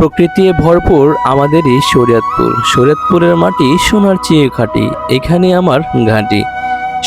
প্রকৃতি ভরপুর আমাদেরই শরীয়তপুর। শরীয়তপুরের মাটি সোনার চেয়ে খাঁটি, এখানে আমার ঘাঁটি।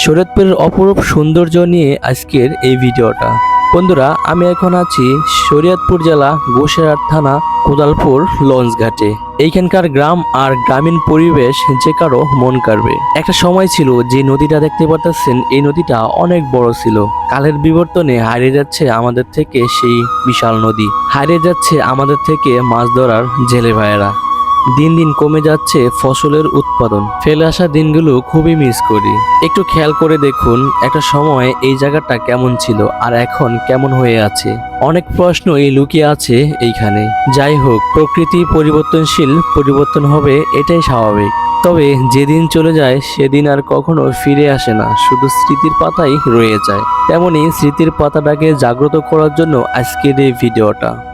শরীয়তপুরের অপরূপ সৌন্দর্য নিয়ে আজকের এই ভিডিওটা। বন্ধুরা, আমি এখন আছি শরীয়তপুর জেলা গোসাইরহাট থানা কোদালপুর লঞ্চ ঘাটে। এইখানকার গ্রাম আর গ্রামীণ পরিবেশ যে কারও মন কাড়বে। একটা সময় ছিল যে নদীটা দেখতে পারতেছেন, এই নদীটা অনেক বড় ছিল। কালের বিবর্তনে হারিয়ে যাচ্ছে আমাদের থেকে সেই বিশাল নদী। হারিয়ে যাচ্ছে আমাদের থেকে মাছ ধরার জেলে ভাইয়েরা। দিন দিন কমে যাচ্ছে ফসলের উৎপাদন। ফেলে আসা দিনগুলো খুবই মিস করি। একটু খেয়াল করে দেখুন একটা সময় এই জায়গাটা কেমন ছিল আর এখন কেমন হয়ে আছে। অনেক প্রশ্নই লুকিয়ে আছে এইখানে। যাই হোক, প্রকৃতি পরিবর্তনশীল পরিবর্তন হবে, এটাই স্বাভাবিক। তবে যেদিন চলে যায়, সেদিন আর কখনো ফিরে আসে না, শুধু স্মৃতির পাতাই রয়ে যায়। তেমনই স্মৃতির পাতাটাকে জাগ্রত করার জন্য আজকের এই ভিডিওটা।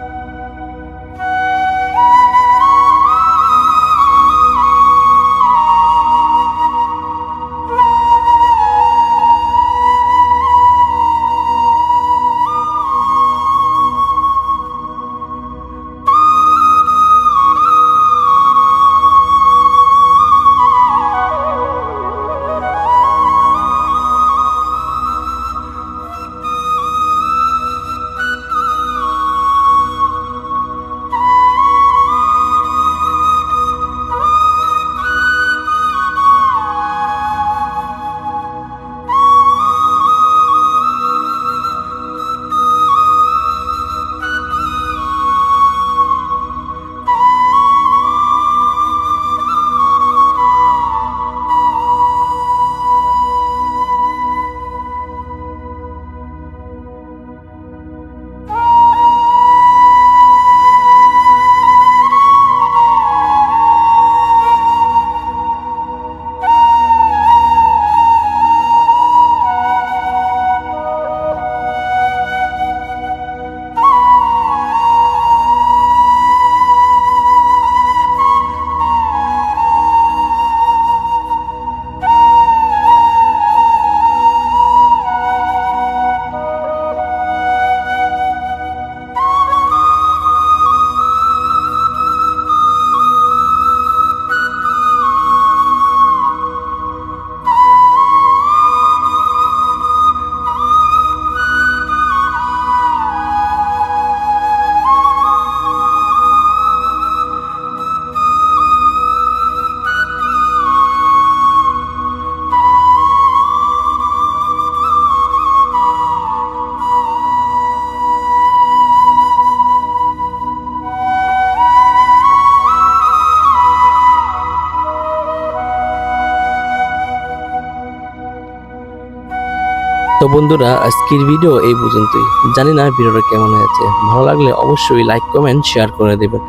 তো বন্ধুরা, আজকের ভিডিও এই পর্যন্তই। জানি না ভিডিওটা কেমন হয়েছে। ভালো লাগলে অবশ্যই লাইক কমেন্ট শেয়ার করে দেবেন।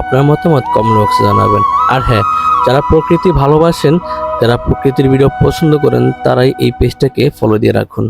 আপনার মতামত কমেন্ট বক্সে জানাবেন। আর হ্যাঁ যারা প্রকৃতি ভালোবাসেন, যারা প্রকৃতির ভিডিও পছন্দ করেন, তারাই এই পেজটাকে ফলো দিয়ে রাখুন।